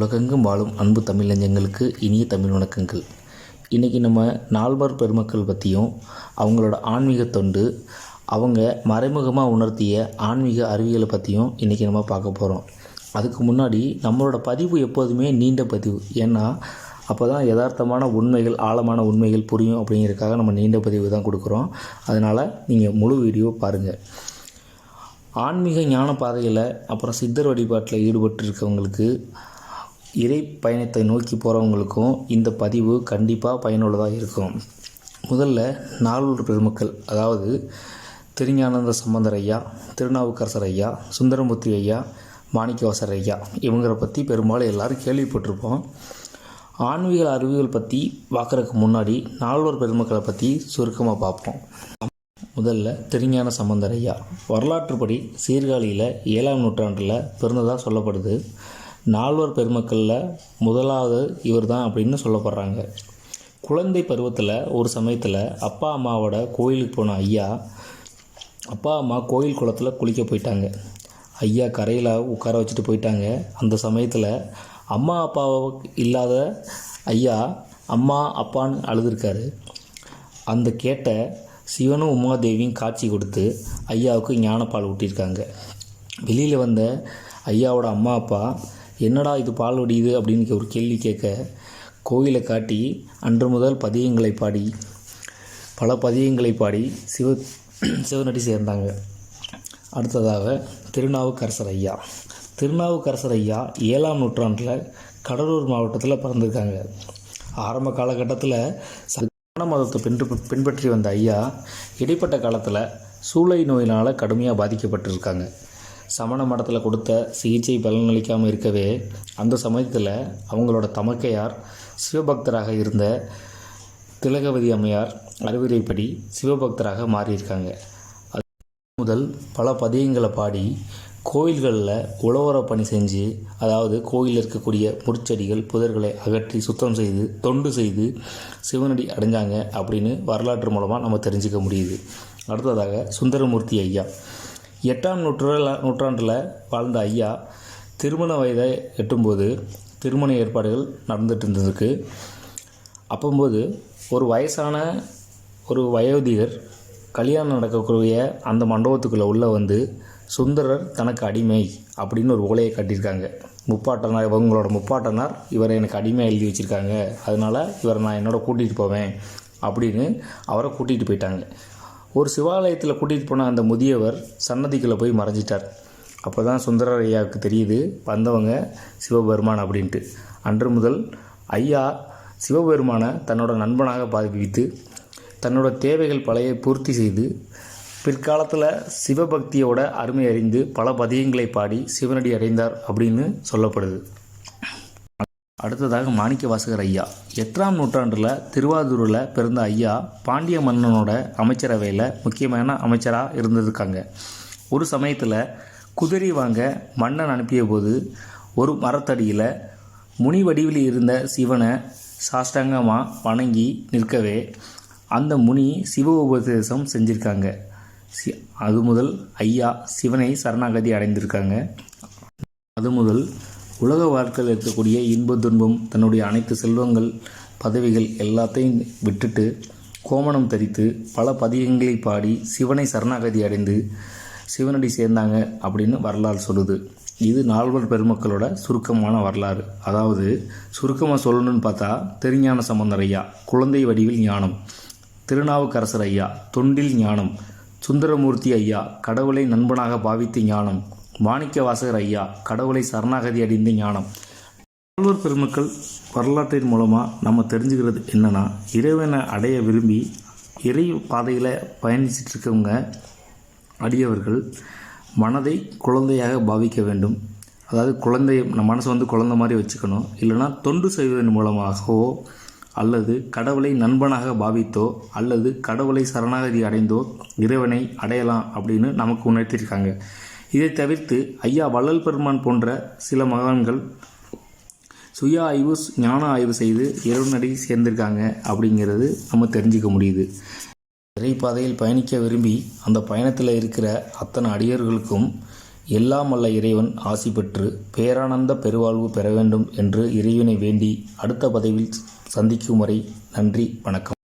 உலகெங்கும் வாழும் அன்பு தமிழஞ்சங்களுக்கு இனிய தமிழ் வணக்கங்கள். இன்றைக்கி நம்ம நால்வர் பெருமக்கள் பற்றியும் அவங்களோட ஆன்மீக தொண்டு அவங்க மறைமுகமாக உணர்த்திய ஆன்மீக அறிவியலை பற்றியும் இன்றைக்கி நம்ம பார்க்க போகிறோம் அதுக்கு முன்னாடி நம்மளோட பதிவு எப்போதுமே நீண்ட பதிவு. ஏன்னா அப்போ தான் யதார்த்தமான உண்மைகள் ஆழமான உண்மைகள் புரியும் அப்படிங்கிறதுக்காக நம்ம நீண்ட பதிவு தான் கொடுக்குறோம். அதனால் நீங்கள் முழு வீடியோ பாருங்கள் ஆன்மீக ஞான பாதையில் அப்புறம் சித்தர் வழிபாட்டில் ஈடுபட்டு இருக்கவங்களுக்கு இறை பயணத்தை நோக்கி போகிறவங்களுக்கும் இந்த பதிவு கண்டிப்பாக பயனுள்ளதாக இருக்கும். முதல்ல நாலூர் பெருமக்கள் அதாவது திருஞானந்த சம்பந்தர் ஐயா திருநாவுக்கரசர் ஐயா சுந்தரமூர்த்தி ஐயா மாணிக்கவாசர் ஐயா இவங்களை பற்றி பெரும்பாலும் எல்லோரும் கேள்விப்பட்டிருப்போம். ஆன்மீக அறிவியல் பற்றி பார்க்குறதுக்கு முன்னாடி நால்வர் பெருமக்களை பற்றி சுருக்கமாக பார்ப்போம். முதல்ல திருஞான சம்பந்தர் ஐயா வரலாற்றுப்படி சீர்காழியில் ஏழாம் நூற்றாண்டில் பிறந்ததாக சொல்லப்படுது. நால்வர் பெருமக்களில் முதலாவது இவர் தான் அப்படின்னு சொல்லப்படுறாங்க. குழந்தை பருவத்தில் ஒரு சமயத்தில் அப்பா அம்மாவோட கோயிலுக்கு போன ஐயா அப்பா அம்மா கோயில் குளத்தில் குளிக்க போயிட்டாங்க. ஐயா கரையில் உட்கார வச்சுட்டு போயிட்டாங்க. அந்த சமயத்தில் அம்மா அப்பா இல்லாத ஐயா அம்மா அப்பான்னு அழுதுருக்காரு. அந்த கேட்ட சிவனும் உமாதேவியும் காட்சி கொடுத்து ஐயாவுக்கு ஞானப்பால் ஊட்டியிருக்காங்க. வெளியில் வந்த ஐயாவோட அம்மா அப்பா என்னடா இது பால் வடியுது அப்படின்னு ஒரு கேள்வி கேட்க கோவிலை காட்டி அன்று முதல் பதியங்களை பாடி பல பதியங்களை பாடி சிவ சிவநடி சேர்ந்தாங்க. அடுத்ததாக திருநாவுக்கரசர் ஐயா. திருநாவுக்கரசர் ஐயா ஏழாம் நூற்றாண்டில் கடலூர் மாவட்டத்தில் பிறந்திருக்காங்க. ஆரம்ப காலகட்டத்தில் சமண மதத்தை பின்பு பின்பற்றி வந்த ஐயா இடைப்பட்ட காலத்தில் சூளை நோயினால் கடுமையாக பாதிக்கப்பட்டிருக்காங்க. சமண மடத்தில் கொடுத்த சிகிச்சை பலனளிக்காமல் இருக்கவே அந்த சமயத்தில் அவங்களோட தமக்கையார் சிவபக்தராக இருந்த திலகவதி அம்மையார் அறிவுரைப்படி சிவபக்தராக மாறியிருக்காங்க. அது முதல் பல பதியங்களை பாடி கோயில்களில் உழவர பணி செஞ்சு அதாவது கோயிலில் இருக்கக்கூடிய முற்செடிகள் புதர்களை அகற்றி சுத்தம் செய்து தொண்டு செய்து சிவனடி அடைஞ்சாங்க அப்படின்னு வரலாற்று மூலமாக நம்ம தெரிஞ்சுக்க முடியுது. அடுத்ததாக சுந்தரமூர்த்தி ஐயா. எட்டாம் நூற்றாண்டில் நூற்றாண்டில் வாழ்ந்த ஐயா திருமண வயதை எட்டும்போது திருமண ஏற்பாடுகள் நடந்துட்டு இருந்ததுக்கு அப்போம்போது ஒரு வயசான ஒரு வயோதிகர் கல்யாணம் நடக்கக்கூடிய அந்த மண்டபத்துக்குள்ளே உள்ளே வந்து சுந்தரர் தனக்கு அடிமை அப்படின்னு ஒரு ஓலையை கட்டியிருக்காங்க. முப்பாட்டனார் இவங்களோட முப்பாட்டனார் இவரை எனக்கு அடிமை எழுதி வச்சுருக்காங்க. அதனால் இவரை நான் என்னோட கூட்டிகிட்டு போவேன் அப்படின்னு அவரை கூட்டிகிட்டு போயிட்டாங்க. ஒரு சிவாலயத்தில் கூட்டிகிட்டு போன அந்த முதியவர் சன்னதிக்குள்ளே போய் மறைஞ்சிட்டார். அப்போ தான் சுந்தரர் ஐயாவுக்கு தெரியுது வந்தவங்க சிவபெருமான் அப்படின்ட்டு. அன்று முதல் ஐயா சிவபெருமானை தன்னோட நண்பனாக பாவித்து தன்னோட தேவைகள் பழைய பூர்த்தி செய்து பிற்காலத்தில் சிவபக்தியோட அருமை அறிந்து பல பதியங்களை பாடி சிவனடி அடைந்தார் அப்படின்னு சொல்லப்படுது. அடுத்ததாக மாணிக்க வாசகர் ஐயா. எட்டாம் நூற்றாண்டில் திருவாரூரில் பிறந்த ஐயா பாண்டிய மன்னனோட அமைச்சரவையில் முக்கியமான அமைச்சராக இருந்திருக்காங்க. ஒரு சமயத்தில் குதிரை வாங்க மன்னன் அனுப்பிய போது ஒரு மரத்தடியில் முனி வடிவில் இருந்த சிவனை சாஷ்டாங்கமாக வணங்கி நிற்கவே அந்த முனி சிவ உபதேசம் செஞ்சுருக்காங்க. சி அது முதல் ஐயா சிவனை சரணாகதி அடைந்திருக்காங்க. அது முதல் உலக வாழ்க்கையில் இருக்கக்கூடிய இன்ப துன்பம் தன்னுடைய அனைத்து செல்வங்கள் பதவிகள் எல்லாத்தையும் விட்டுட்டு கோமணம் தரித்து பல பதிகங்களை பாடி சிவனை சரணாகதி அடைந்து சிவனடி சேர்ந்தாங்க அப்படின்னு வரலாறு சொல்லுது. இது நால்வர் பெருமக்களோட சுருக்கமான வரலாறு. அதாவது சுருக்கமாக சொல்லணும்னு பார்த்தா திருஞான சம்பந்தர் ஐயா குழந்தை வடிவில் ஞானம் திருநாவுக்கரசர் ஐயா தொண்டில் ஞானம் சுந்தரமூர்த்தி ஐயா கடவுளை நண்பனாக பாவித்த ஞானம். மாணிக்க வாசகர் ஐயா கடவுளை சரணாகதி அடைந்த ஞானம். நால்வர் பெருமக்கள் வரலாற்றின் மூலமாக நம்ம தெரிஞ்சுக்கிறது என்னென்னா இறைவனை அடைய விரும்பி இறை பாதையில் பயணிச்சிட்டு இருக்கவங்க அடியவர்கள் மனதை குழந்தையாக பாவிக்க வேண்டும். அதாவது குழந்தை நம்ம மனசை வந்து குழந்தை மாதிரி வச்சுக்கணும். இல்லைனா தொண்டு செய்வதன் மூலமாகவோ அல்லது கடவுளை நண்பனாக பாவித்தோ அல்லது கடவுளை சரணாகதி அடைந்தோ இறைவனை அடையலாம் அப்படின்னு நமக்கு உணர்த்தியிருக்காங்க. இதை தவிர்த்து ஐயா வள்ளல் பெருமான் போன்ற சில மகான்கள் சுய ஆய்வு ஞான ஆய்வு செய்து இறைவனடி சேர்ந்திருக்காங்க அப்படிங்கிறது நம்ம தெரிஞ்சுக்க முடியுது. இறைப்பாதையில் பயணிக்க விரும்பி அந்த பயணத்தில் இருக்கிற அத்தனை அடியர்களுக்கும் எல்லாம் அல்ல இறைவன் ஆசி பெற்று பேரானந்த பெருவாழ்வு பெற வேண்டும் என்று இறைவனை வேண்டி அடுத்த பதவியில் சந்திக்கும் வரை நன்றி வணக்கம்.